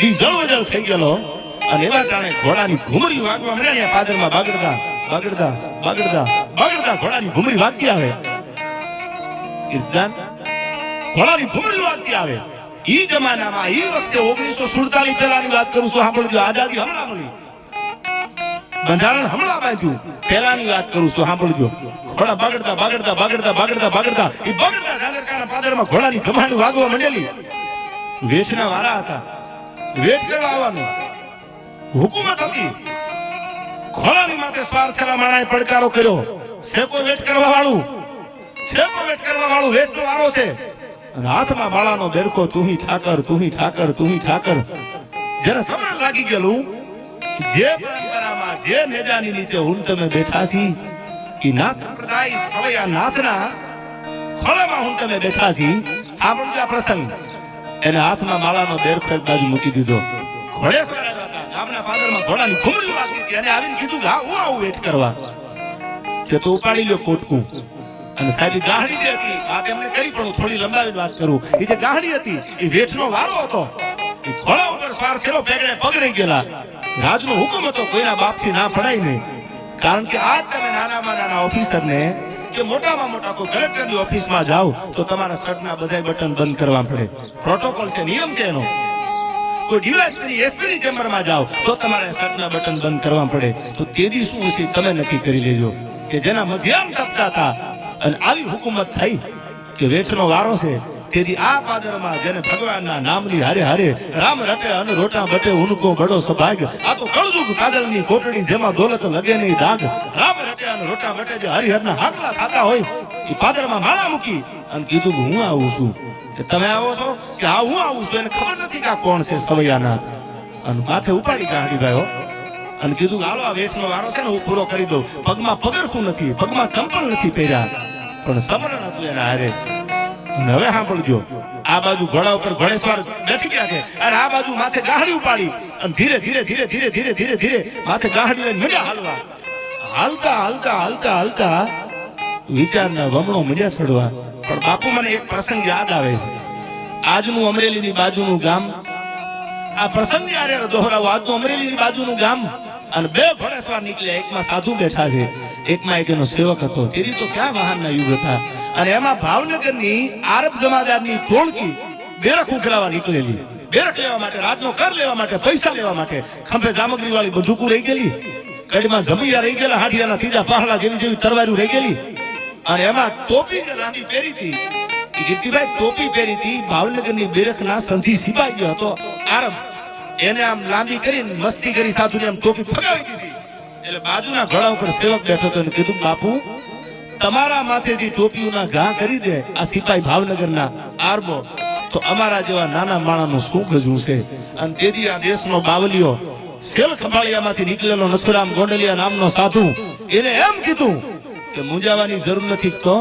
દી જળવજળ થઈ ગયેલો. અને એવા ટાણે ઘોડાની ઘુમરી વાગવા મળ્યા ને પાદરમાં બાગડતા બાગડતા બાગડતા બાગડતા ઘોડાની ઘુમરી વાગતી આવે. કીર્તન, ઘોડાની ઘુમરી વાગતી આવે. ઈ જમાનામાં, ઈ વખતે ઓગણીસો સુડતાલીસ પહેલાની વાત કરું છું, સાંભળજો, આઝાદી હમણાં મળી. બંધારણ હમણાં બાંધ્યું, પહેલાની વાત કરું છું, સાંભળજો. ઘોડા બાગડતા બાગડતા બાગડતા બાગડતા બાગડતા, ઈ બાગડતા જાગરકાના પાદરમાં ઘોડાની ઘમાણી વાગવા માંડેલી. વેઠના વાળા હતા. વેઠ કરવા લાગી ગયેલું જે પરંપરામાં, જે નેજાની નીચે હું બેઠા નાથના ખોળામાં હું તમે બેઠા છી. આ પ્રસંગ એને હાથમાં માળાનો બેરકો એક બાજુ મૂકી દીધો. ઘોડેશ્વર આવ્યા હતા, ગામના પાદરમાં ઘોડાની ઘુમરી વાગતી હતી. અને આવીને કીધું હા, હું આવું વેટ કરવા. કે તો ઉપાડી લ્યો કોટકું. અને સાહેબ ગાહડી જે હતી, વાત એમણે કરી, પણ થોડી લંબાવીને વાત કરું. એ જે ગાહડી હતી એ વેઠનો વારો હતો. એ ઘોડા ઉપર સાર થયેલો પેગડે પગ રહી ગયેલા. રાજનો હુકમ હતો કોઈના બાપથી ના પડાય નહીં. કારણ કે આ તમે નાનામાં નાના ઓફિસરને કે મોટામાં મોટા કોઈ કલેક્ટરની ઓફિસમાં જાઓ, તો તમારા શર્ટના બધા બટન બંધ કરવા પડે. પ્રોટોકોલ છે, નિયમ છે એનો. કોઈ ડીવાયસપી એસપીની ચેમ્બરમાં જાઓ, તો તમારે શર્ટના બટન બંધ કરવા પડે. તો તેદી શું હશે તમે નક્કી કરી લેજો. કે જેના મધ્યમ તપતા હતા, અને આવી હુકુમત થઈ કે વેઠનો વારો છે તેથી આ પાદરમાં જેને ભગવાનના નામની હારે હારે રામ રટે અને રોટા બટે, ઉનકો બડો સભાગ આ તો કળજુગ કાજલની કોટડી જેમાં દોલત લગે નહીં દાગ. રામ રટે અને રોટા વટે જે હરિહરના હાકલા થતા હોય એ પાદરમાં માળા મૂકી અને કીધું કે હું આવું છું. કે તમે આવો છો? કે હા, હું આવું છું. એને ખબર નથી કે કોણ છે સવૈયાનાથ અને માથે ઉપાડી ગાડી ગયો અને કીધું હાલો, આ વેઠનો વારો છે ને, હું પૂરો કરી દઉં. પગમાં પગરખું નથી, પગમાં ચંપલ નથી પહેર્યા. પણ સમરણ હતું એના હારે. હવે સાંભળજો, આ બાજુ ઘોડા ઉપર ઘોડેશ્વર બેઠી ગયા છે. અને આ બાજુ માથે ગાહડી ઉપાડી. અને ધીરે ધીરે ધીરે ધીરે ધીરે ધીરે ધીરે માથે ગાહડી લઈને મંડ્યા હાલવા. હાલતા હાલતા હાલતા હાલતા વિચારના વમણો મંડ્યા ચડવા પણ બાપુ, મને એક પ્રસંગ યાદ આવે છે. આજનું અમરેલીની બાજુનું ગામ, આ પ્રસંગ યારે દોહરાવો આજનું અમરેલીની બાજુનું ગામ અને બે ભણેસવા નીકળ્યા. એકમાં સાધુ બેઠા છે, એકમાં એક એનો સેવક હતો. તેથી તો ક્યાં વાહનના યુગ હતા? અને એમાં ભાવનગરની આરબ જમાદારની ટોળકી બેરખ ઉઘરાવા નીકળેલી. બેરખ લેવા માટે, રાતનો કર લેવા માટે, પૈસા લેવા માટે ખંભે સામગ્રી વાળી બંદૂકો રહી ગયેલી. કડીમાં જમીયા રહી ગયેલા હાડિયાના ત્રીજા પહાડા જેવી જેવી તરવારી રહી ગયેલી. અને એમાં ટોપી રાંધી પહેરી હતી કીર્તિભાઈ ટોપી પહેરી હતી, ભાવનગરની બેરકના સંધિ સિપાઈ ગયો હતો. આરબ, એને આમ લાંબી કરીને મસ્તી કરી, સાધુને આમ ટોપી ફગાવી દીધી. એટલે બાજુના ઘોડા ઉપર સેવક બેઠો હતો અને કીધું, બાપુ, તમારા માથેથી ટોપીઓના ઘા કરી દે, આ સિપાઈ ભાવનગરના આરબો. તો અમારા જેવા નાના માણાનું શું ગજવું છે? અને તેથી આ દેશનો બાવલિયો સેલ ખંભાળિયામાંથી નીકળેલો નથુરામ ગોંડલિયા નામનો સાધુ. એને એમ કીધું કે મુંજાવાની જરૂર નથી તો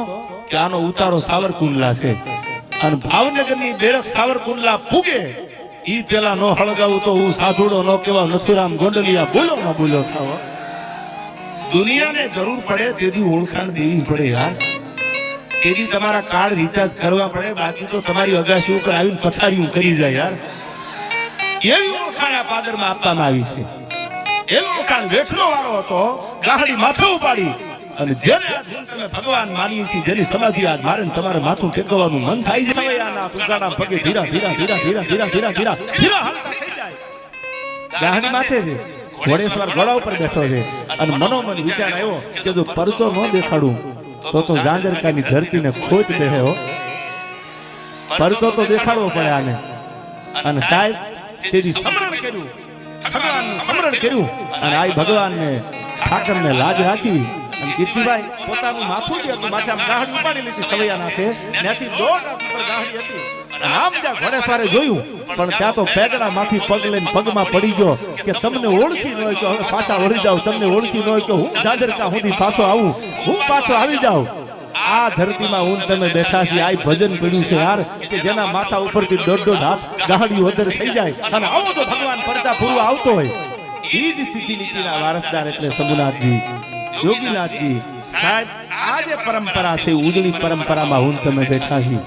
કે આનો ઉતારો સાવરકુંડલા છે. અને ભાવનગરની બેરક સાવરકુંડલા પૂગે ઈ પેલા નો હળગાવું તો હું સાધુડો નો કેવા નથુરામ ગોંડલિયા બોલો ન બોલો થાવ. દુનિયાને જરૂર પડે તેથી ઓળખાણ દેવી પડે યાર. તેથી તમારા કાર્ડ રિચાર્જ કરવા પડે, બાકી તો તમારી અગાશી ઉપર આવીને પથારી કરી જાય યાર. એવી આ પાદરમાં આપવામાં આવી છે. એવી ઓળખાણ વેઠલો વાળો હતો, ગાહડી માથે ઉપાડી. અને જેને તમે ભગવાન માનીએ છીએ, જેની સમાધિ આજ મારે તમારે માથું ટેકવાનું મન થાય છે તુગાના પગે ધીરા ધીરા ધીરા ધીરા ધીરા ધીરા ધીરા ધીરા હાલતા થઈ જાય. ગાહડી માથે છે. ઘોડેશ્વર ગળા ઉપર બેઠો છે. અને મનોમન વિચાર આવ્યો કે જો પરચો ન દેખાડું, તો તો જાંજરકાની ધરતીને ખોટ બેહે હો. પરચો તો દેખાડવો પડે આને. અને સાહેબ તેથી સમરણ કર્યું. ભગવાનનું સમરણ કર્યું અને આ ભગવાનને, ઠાકરને લાજ રાખી અને કીર્તિભાઈ પોતાનું માથું જે હતું માથામાં ગાહડી ઉપાડી લીધી સવૈયા નાથે ત્યાંથી દોઢ ઉપર ગાહડી હતી. આમ જ્યાં ઘોડેસવારે જોયું, પણ ત્યાં તો પેગડા માંથી પગ લઈને પગમાં પડી ગયો કે તમને ઓળખી ન હોય તો હવે પાછા વળી જાવ તમને ઓળખી ન હોય તો હું જાજરકા સુધી પાછો આવું. હું પાછો આવી જાઉં. આ ધરતીમાં હું તમે બેઠા છીએ આ ભજન પડ્યું છે યાર, કે જેના માથા ઉપરથી દોઢ દોઢ હાથ ગાહડીઓ અધર થઈ જાય. અને આવો તો ભગવાન પરચા પૂરવા આવતો હોય. એ જ સિદ્ધિ નીતિના વારસદાર એટલે શંભુનાથજી. યોગીનાથજી, સાહેબ, આ જે પરંપરા છે ઉજળી પરંપરામાં હું તમે બેઠા છીએ.